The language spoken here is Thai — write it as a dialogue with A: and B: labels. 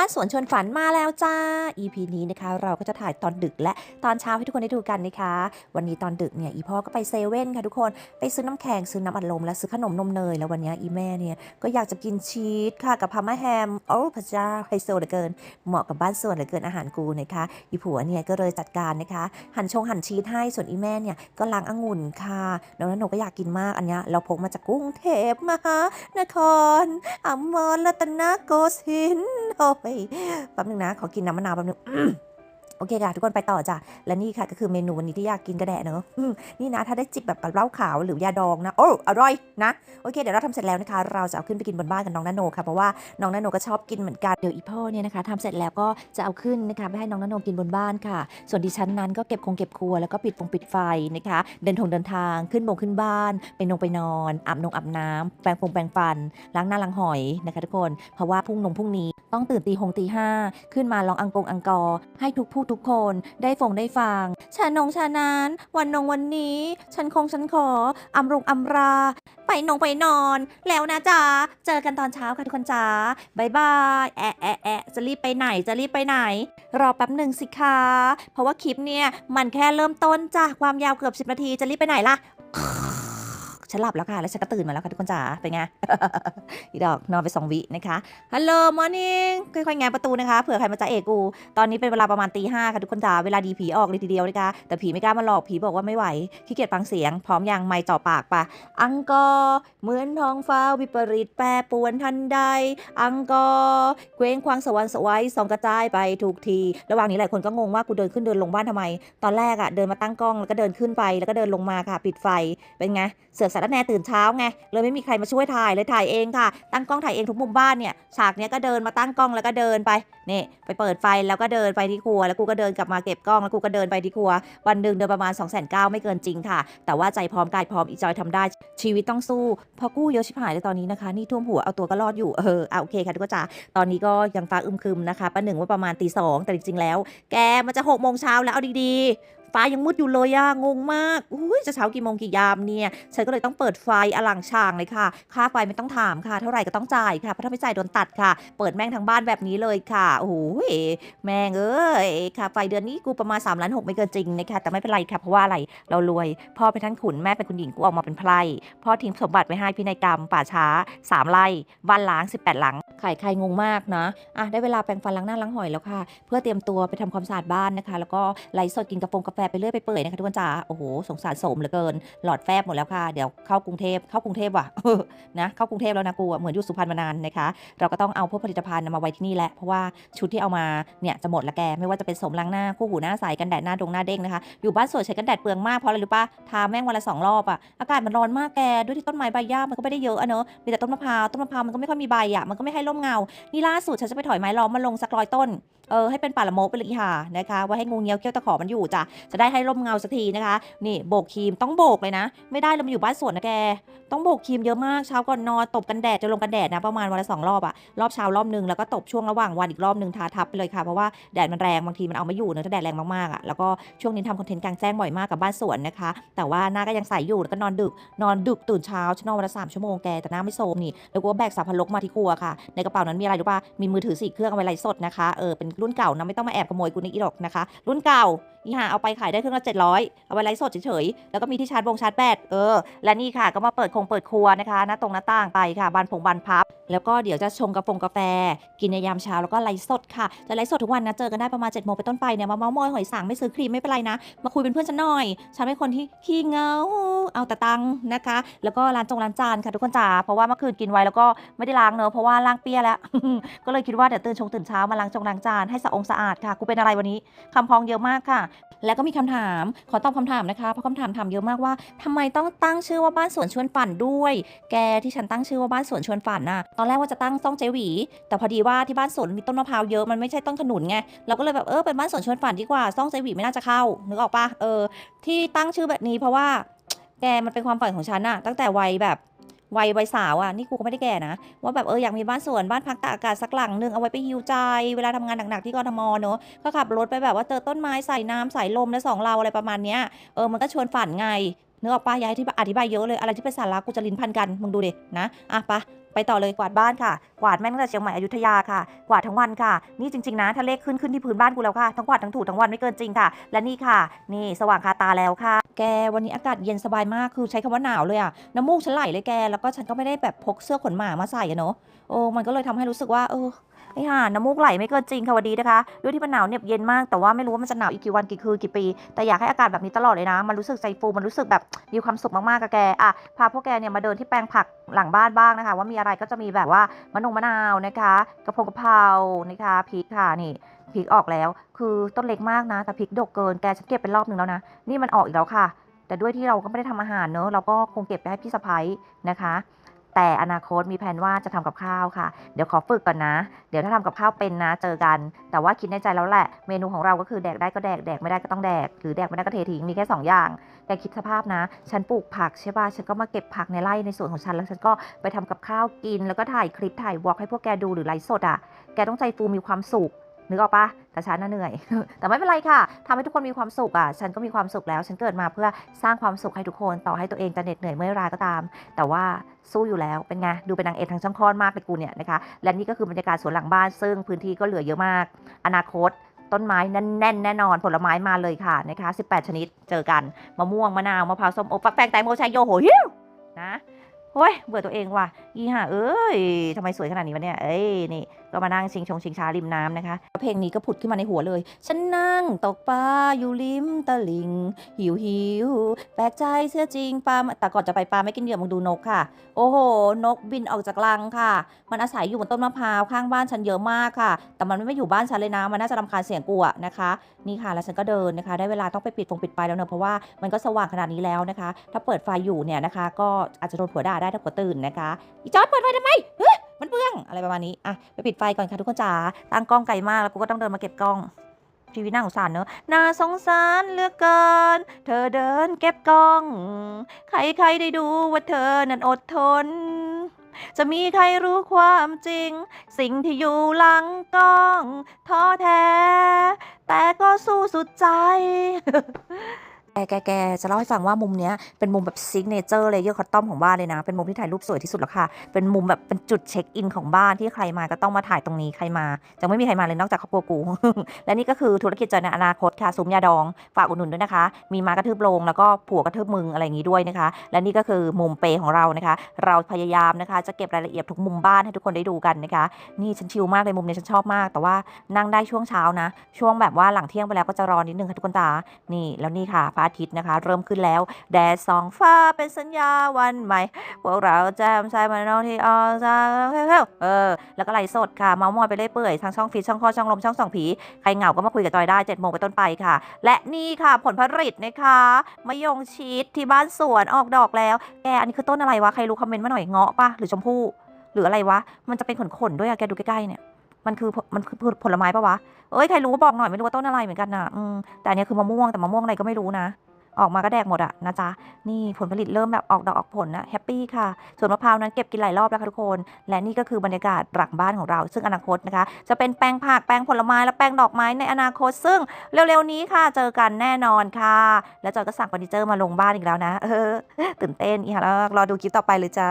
A: บ้านสวนชวนฝันมาแล้วจ้า EP นี้นะคะ เราก็จะถ่ายตอนดึกและตอนเช้าให้ทุกคนได้ดูกันนะคะ วันนี้ตอนดึกเนี่ยอีพ่อก็ไปเซเว่นค่ะทุกคนไปซื้อน้ำแข็งซื้อน้ำอัดลมและซื้อขนมนมเนยแล้ววันนี้อีแม่เนี่ยก็อยากจะกินชีสค่ะกับพามาแฮมโอ้พระเจ้าไฮโซเหลือเกิน เหมาะกับบ้านสวนเหลือเกินอาหารกูนะคะอีผัวเนี่ยก็เลยจัดการนะคะ หั่นชงหั่นชีสให้ส่วนอีแม่เนี่ยก็ล้างองุ่นค่ะน้องนันโนก็อยากกินมากอันนี้เราพกมาจากกรุงเทพมหานครอมรรัตนโกสินทร์ป๊บนึงนะ ขอกินน้ำมะนาวแป๊บนึง โอเคค่ะ ทุกคนไปต่อจ้ะ และนี่ค่ะก็คือเมนูวันนี้ที่อยากกินกระแดะเนอะนี่นะถ้าได้จิบแบบกับเหล้าขาวหรือยาดองนะ โอ้อร่อยนะ โอเค เดี๋ยวเราทำเสร็จแล้วนะคะ เราจะเอาขึ้นไปกินบนบ้านกับน้องนาโนค่ะ เพราะว่าน้องนาโนก็ชอบกินเหมือนกัน เดี๋ยวอีพ่อเนี่ยนะคะทำเสร็จแล้วก็จะเอาขึ้นนะคะไปให้น้องนาโนกินบนบ้านค่ะ ส่วนดิฉันนั้นก็เก็บคงเก็บครัวแล้วก็ปิดฟงปิดไฟนะคะ เดินทงเดินทางขึ้นบงขึ้นบ้านไปนงไปนอนอาบนงอาบน้ำแปรงฟงแปรงฟัน ล้างหน้าล้างหอยนะคะทุกคน เพราะว่าพรุ่งนงพรุ่งนี้ต้องตื่นตีหงตีห้าขึ้นมาลองอังกงอังกอให้ทุกผทุกคนได้ฟงได้ฟังชานงชานานวันนงวันนี้ ฉันคงฉันขออำรุงอำรา ไปนงไปนอน แล้วนะจ๊ะ เจอกันตอนเช้าค่ะทุกคนจ้าบายบายแอะแอะแอะจะรีบไปไหนจะรีบไปไหน รอแป๊บหนึ่งสิคะเพราะว่าคลิปเนี่ยมันแค่เริ่มต้นจ้ะความยาวเกือบ 10 นาทีจะรีบไปไหนล่ะ ฉันหลับแล้วค่ะ แล้วฉันก็ตื่นมาแล้วค่ะทุกคนจ๋า เป็นไง อีดอกนอนไปสองวินะคะ ฮัลโหลมอร์นิ่งค่อยๆแงะประตูนะคะ เผื่อใครมาจะเอกกู ตอนนี้เป็นเวลาประมาณตีห้าค่ะทุกคนจ๋า เวลาดีผีออกเลยทีเดียวนะคะ แต่ผีไม่กล้ามาหลอก ผีบอกว่าไม่ไหว ขี้เกียจฟังเสียง พร้อมยังไม่จ่อปากปะ อังกอร์เหมือนท้องฟ้าวิปริตแปรปวนทันใด อังกอร์เคว้งควางสวรรค์สวัยส่องกระจายไปทุกที ระหว่างนี้หลายคนก็งงว่ากูเดินขึ้นเดินลงบ้านทำไม ตอนแรกอะเดินมาตั้งกล้องแล้วก็เดินขึ้นไปแล้วก็เดินลงมาค่ะ ปิดไฟเป็นไงเสือกสารแน่ตื่นเช้าไงเลยไม่มีใครมาช่วยถ่ายเลยถ่ายเองค่ะ ตั้งกล้องถ่ายเองทุกมุมบ้านเนี่ยฉากเนี้ยก็เดินมาตั้งกล้องแล้วก็เดินไปนี่ไปเปิดไฟแล้วก็เดินไปที่ครัว แล้วกูก็เดินกลับมาเก็บกล้องแล้วกูก็เดินไปที่ครัว วันหนึ่งเดินประมาณ2 9 0 0 0ไม่เกินจริงค่ะ แต่ว่าใจพร้อมกายพร้อมอีจอยทำได้ ชีวิตต้องสู้พอกู้เยอะชิบหายเลยตอนนี้นะคะนี่ท่วมหัวเอาตัวก็รอดอยู่เออเอะโอเคค่ะทุกจ๋าตอนนี้ก็ยังฟ้าอึมครึมนะคะประหนึ่งว่าประมาณตีสองแต่จริงๆแล้ว แกมันจะหกโมงเช้าแล้วเอาดีๆ ฟ้ายังมืดอยู่เลยอะงงมากอุ้ยจะเช้ากี่โมงกี่ยามเนี่ย ฉันก็เลยต้องเปิดไฟอลังช่างเลยค่ะ ค่าไฟไม่ต้องถามค่ะ เท่าไหร่ก็ต้องจ่ายค่ะ เพราะถ้าไม่จ่ายโดนตัดค่ะ เปิดแม่งทั้งบ้านแบบนี้เลยค่ะ โอ้โหแม่งเอ้ยค่ะ ไฟเดือนนี้กูประมาณ3ล้านหกไม่เกินจริงนะคะ แต่ไม่เป็นไรค่ะ เพราะว่าอะไร เรารวย พ่อเป็นท่านขุน แม่เป็นคุณหญิง กูออกมาเป็นไพร่พ่อทิ้งสมบัติไว้ให้พินัยกรรมป่าช้า3ไร่บ้านล้าง 18 หลัง ไข่ใครงงมากนะอะได้เวลาแปรงฟันล้างหน้าล้างหอยแล้วค่ะ เพื่อเตรียมตัวไปทำความสะอาดบ้านนะคะ แล้วก็ไลฟ์สดกินกาแฟกาแฟไปเรื่อยไปเปื่อยนะคะทุกคนจ๋าโอ้โหสงสารโสมเหลือเกิน หลอดแฟบหมดแล้วค่ะ เดี๋ยวเข้ากรุงเทพเข้ากรุงเทพว่ะนะเข้ากรุงเทพแล้วนะกูเหมือนอยู่สุพรรณมานานนะคะ เราก็ต้องเอาพวกผลิตภัณฑ์มาไว้ที่นี่แหละเพราะว่าชุดที่เอามาเนี่ยจะหมดละแกไม่ว่าจะเป็นโสมล้างหน้าคู่หูหน้าใสกันแดดหน้าดงหน้าเด้งนะคะอยู่บ้านสวยใช้กันแดดเปลืองมากเพราะอะไรรู้ปะทาแม่งวันละสองรอบอะอากาศมันร้อนมากแกด้วยที่ต้นไม้ใบหญ้ามันก็ไม่ได้เยอะอะเนอะมีแต่ต้นมะพร้าวต้นมะพร้าวมันก็ไม่ค่อยมีใบอะมันก็ไม่ให้ร่มเงา นี่ล่าสุดฉันจะไปถอยไม้ล้อมมาลงสักร้อยต้น เออให้เป็นป่าละโมกไปเลยอีห่านะคะว่าให้งูเงี้ยวเกี้ยวตะขอมันอยู่จ้ะ จะได้ให้ร่มเงาสักทีนะคะ นี่โบกครีมต้องโบกเลยนะ ไม่ได้เรามาอยู่บ้านสวนนะแก ต้องโบกครีมเยอะมาก เช้าก่อนนอนตบกันแดดจะลงกันแดดนะประมาณวันละสองรอบอะรอบเช้ารอบหนึ่งแล้วก็ตบช่วงระหว่างวันอีกรอบหนึ่งทาทับไปเลยค่ะ เพราะว่าแดดมันแรงบางทีมันเอาไม่อยู่เนอะถ้าแดดแรงมากๆอะแล้วก็ช่วงนี้ทำคอนเทนต์กลางแจ้งบ่อยมากกับบ้านสวนนะคะ แต่ว่าหน้าก็ยังใสอยู่แล้วก็นอนดึกนอนดึกตื่นเช้าฉันนอนวันละสามชั่วโมงแกแต่หน้าไม่โซมนี่แล้วก็แบกสับพลกมาที่ครัวค่ะในกระเป๋านั้นมีอะไรรู้ป่ะมีมือถือสี่เครื่องเอาไว้ไลฟ์สดนะคะเออเป็นรุ่นเก่านะไม่ต้องมาแอบขโมยกูในอีดอกนะคะ รุ่นเก่าอีหาเอาไปขายได้เครื่องละเจ็ดร้อยเอาไว้ไลฟ์สดเฉยๆแล้วก็มีที่ชาร์จวงชาร์จแบตเออและนี่ค่ะก็มาเปิดคงเปิดครัวนะคะหน้าตรงหน้าต่างไปค่ะบานผงบานพับ แล้วก็เดี๋ยวจะชงกาแฟกาแฟ กินในยามเช้าแล้วก็ไลฟ์สดค่ะ จะไลฟ์สดทุกวันนะ เจอกันได้ประมาณ7จ็ดโมงไปต้นไปเนี่ย มาเมาส์มอยหอยสังไม่ซื้อครีมไม่เป็นไรนะ มาคุยเป็นเพื่อนฉันหน่อย ฉันเป็นคนที่ขี้เงา เอาแต่ตังค์นะคะ แล้วก็ร้านจงร้านจานค่ะทุกคนจ๋า เพราะว่าเมื่อคืนกินไว้แล้วก็ไม่ได้ล้างเนอะเพราะว่าล้างเปี้ยแล้ว ก็เลยคิดว่าเดี๋ยวตื่นชงตื่นเช้ามาล้างจงล้างจานให้สะองสะอาดค่ะ กูเป็นอะไรวันนี้คำพองเยอะมากค่ะ แล้วก็มีคำถาม ขอตอบคำถามนะคะ เพราะคำถามถามเยอะมากว่าทำไมต้องตั้งชื่อว่าบ้านสวนชวนฝันด้วย แกที่ฉันตั้งชื่อว่าบ้านสวนชวนฝันน่ะตอนแรกว่าจะตั้งซ่องเจหวี แต่พอดีว่าที่บ้านสวนมีต้นมะพร้าวเยอะมันไม่ใช่ต้นขนุนไงเราก็เลยแบบเออเป็นบ้านสวนชวนฝันดีกว่าซ่องเจหวีไม่น่าจะเข้านึกออกปะเออ ที่ตั้งชื่อแบบนี้เพราะว่า แกมันเป็นความฝันของฉันอะตั้งแต่วัยแบบวัยวัยสาวอะนี่กูก็ไม่ได้แก่นะ ว่าแบบเอออยากมีบ้านสวนบ้านพักตากอากาศสักหลังหนึ่งเอาไว้ไปฮิวใจ เวลาทำงานหนักๆที่กรทมเนอะก็ขับรถไปแบบว่าเจอต้นไม้ใส่น้ำใส่ลมและสองเราอะไรประมาณเนี้ยเออมันก็ชวนฝันไงนึกออกปะอยายที่อธิบายเยอะเลยอะไรที่เป็นสาระกูจะลิ้นพันกันมึงดูดินะอะปะไปต่อเลยกวาดบ้านค่ะ กวาดแม่งตั้งแต่เชียงใหม่อยุธยาค่ะ กวาดทั้งวันค่ะ นี่จริงๆนะ ถ้าเลขขึ้นขึ้นที่พื้นบ้านกูแล้วค่ะ ทั้งกวาดทั้งถูทั้งวันไม่เกินจริงค่ะ และนี่ค่ะ นี่สว่างคาตาแล้วค่ะ แกวันนี้อากาศเย็นสบายมาก คือใช้คำว่าหนาวเลยอะน้ำมูกฉันไหลเลยแก แล้วก็ฉันก็ไม่ได้แบบพกเสื้อขนหมามาใส่อะเนาะ โอ้ มันก็เลยทำให้รู้สึกว่า เออ ไอ้ห่าน้ำมูกไหลไม่เกินจริงค่ะวันดีนะคะ ด้วยที่มันหนาวเหน็บเย็นมาก แต่ว่าไม่รู้ว่ามันจะหนาวอีกกี่วันกี่คืนกี่ปี แต่อยากให้อากาศแบบนี้ตลอดเลยนะ มันรู้สึกใจฟู มันรู้สึกแบบมีความสุขมากๆกับแก อะ พาพวกแกเนี่ยมาเดินที่แปลงผักหลังบ้านบ้างนะคะ ว่ามีอะไรก็จะมีแบบว่ามะนงมะนาวนะคะ กระเพงกะเพรานะคะพริกค่ะนี่พริกออกแล้ว คือต้นเล็กมากนะ แต่พริกดกเกิน แกฉันเก็บเป็นรอบหนึ่งแล้วนะ นี่มันออกอีกแล้วค่ะ แต่ด้วยที่เราก็ไม่ได้ทำอาหารเนอะ เราก็คงเก็บไปให้พี่สะพ้ยนะคะ แต่อนาคตมีแผนว่าจะทำกับข้าวค่ะ เดี๋ยวขอฝึกก่อนนะ เดี๋ยวถ้าทำกับข้าวเป็นนะ เจอกัน แต่ว่าคิดในใจแล้วแหละ เมนูของเราก็คือแดกได้ก็แดก แดกไม่ได้ก็ต้องแดก หรือแดกไม่ได้ก็เททิ้ง มีแค่ 2 อย่างแต่คิดสภาพนะ ฉันปลูกผักใช่ป่ะ ฉันก็มาเก็บผักในไร่ในสวนของฉัน แล้วฉันก็ไปทำกับข้าวกิน แล้วก็ถ่ายคลิปถ่ายวอล์กให้พวกแกดูหรือไลฟ์สดอะ แกต้องใจฟูมีความสุข นึกออกปะแต่ฉันน่ะเหนื่อย แต่ไม่เป็นไรค่ะทำให้ทุกคนมีความสุขอะ ฉันก็มีความสุขแล้ว ฉันเกิดมาเพื่อสร้างความสุขให้ทุกคน ต่อให้ตัวเองจะเหน็ดเหนื่อยเมื่อยล้าก็ตาม แต่ว่าสู้อยู่แล้ว เป็นไง ดูเป็นนางเอกทางช่างคลอดมากเลยกูเนี่ยนะคะ และนี่ก็คือบรรยากาศสวนหลังบ้าน ซึ่งพื้นที่ก็เหลือเยอะมาก อนาคตต้นไม้แน่นๆแน่นอนผลไม้มาเลยค่ะนะคะ 18 ชนิดเจอกันมะม่วงมะนาวมะพร้าวส้มโอฟักแฟงแตงโมชายโยโหฮิวนะโอ้ยเบื่อตัวเองว่ะอีห่าเอ้ยทำไมสวยขนาดนี้วะเนี่ยเอ้ยนี่ก็มานั่งชิงชงชิงชาริมน้ำนะคะ เพลงนี้ก็ผุดขึ้นมาในหัวเลย ฉันนั่งตกปลาอยู่ริมตลิง หิวหิวแปลกใจเสื้อจริงปลาแต่ก่อนจะไปปลาไม่กินเหยื่อมึงดูนกค่ะ โอ้โห นกบินออกจากรังค่ะ มันอาศัยอยู่บนต้นมะพร้าวข้างบ้านฉันเยอะมากค่ะ แต่มันไม่อยู่บ้านฉันเลยนะ มันน่าจะรำคาญเสียงกูอะนะคะ นี่ค่ะ แล้วฉันก็เดินนะคะ ได้เวลาต้องไปปิดฟงปิดไฟแล้วเนอะเพราะว่ามันก็สว่างขนาดนี้แล้วนะคะ ถ้าเปิดไฟอยู่เนี่ยนะคะ ก็อาจจะโดนผัวด่าได้ถ้าผัวตื่นนะคะอีจอร์ดเปิดไฟทำไมเฮ้ย มันเปลืองอะไรประมาณนี้อะไปปิดไฟก่อนค่ะทุกคนจ๋าตั้งกล้องไกลมากแล้วกูก็ต้องเดินมาเก็บกล้องชีวิตน่าสงสารเนอะน่าสงสารเหลือกเกิน เธอเดินเก็บกล้อง ใครๆได้ดูว่าเธอนั้นอดทน จะมีใครรู้ความจริง สิ่งที่อยู่หลังกล้องท้อแท้ แต่ก็สู้สุดใจ แกแกแกจะเล่าให้ฟังว่ามุมเนี้ยเป็นมุมแบบซิกเนเจอร์เลเยอร์คอตตอมของบ้านเลยนะ เป็นมุมที่ถ่ายรูปสวยที่สุดแล้วค่ะ เป็นมุมแบบเป็นจุดเช็คอินของบ้านที่ใครมาก็ต้องมาถ่ายตรงนี้ใครมา จะไม่มีใครมาเลยนอกจากครอบครัวกู และนี่ก็คือธุรกิจจอในอนาคตค่ะซุ้มยาดอง ฝากอุดหนุนด้วยนะคะ มีมากระทืบโลงแล้วก็ผัวกระทืบมึงอะไรอย่างนี้ด้วยนะคะ และนี่ก็คือมุมเปย์ของเรานะคะ เราพยายามนะคะ จะเก็บรายละเอียดทุกมุมบ้านให้ทุกคนได้ดูกันนะคะ นี่ฉันชิลมากเลยมุมนี้ฉันชอบมาก แต่ว่านั่งได้ช่วงเช้านะ ช่วงแบบว่าหลังเที่ยงไปแล้วก็จะรอนิดนึงค่ะทุกคนตานี่แล้วนี่ค่ะพระอาทิตย์นะคะ เริ่มขึ้นแล้ว แดดสองฟ้าเป็นสัญญาวันใหม่ พวกเราแจมใส่มานองที่ออกจากเออ แล้วก็ไลฟ์สดค่ะ เมาส์มอยไปเรื่อยเปื่อยทางช่องฟีดช่องคอช่องลมช่องส่องผี ใครเหงาก็มาคุยกับจอยได้7จ็ดโมงไปต้นไปค่ะ และนี่ค่ะผลผลิตนะคะมะยงชิดที่บ้านสวนออกดอกแล้ว แกอันนี้คือต้นอะไรวะ ใครรู้คอมเมนต์มาหน่อยเงาะปะหรือชมพู่หรืออะไรวะ มันจะเป็นขนๆด้วยอะแกดูใกล้ๆเนี่ย มันคือมันคือผลไม้ปะวะ เอ้ยใครรู้บอกหน่อยไม่รู้ว่าต้นอะไรเหมือนกันนะอืมแต่อันเนี้ยคือมะม่วงแต่มะม่วงอะไรก็ไม่รู้นะ ออกมาก็แดกหมดอะนะจ๊ะ นี่ผลผลิตเริ่มแบบออกดอกออกผลนะแฮปปี้ค่ะ ส่วนมะพร้าวนั้นเก็บกินหลายรอบแล้วค่ะทุกคน และนี่ก็คือบรรยากาศหลังบ้านของเรา ซึ่งอนาคตนะคะ จะเป็นแปลงผักแปลงผลไม้และแปลงดอกไม้ในอนาคต ซึ่งเร็วๆนี้ค่ะ เจอกันแน่นอนค่ะ แล้วจอยก็สั่งเฟอร์นิเจอร์มาลงบ้านอีกแล้วนะ เออตื่นเต้นอีกแล้วรอดูคลิปต่อไปเลยจ้า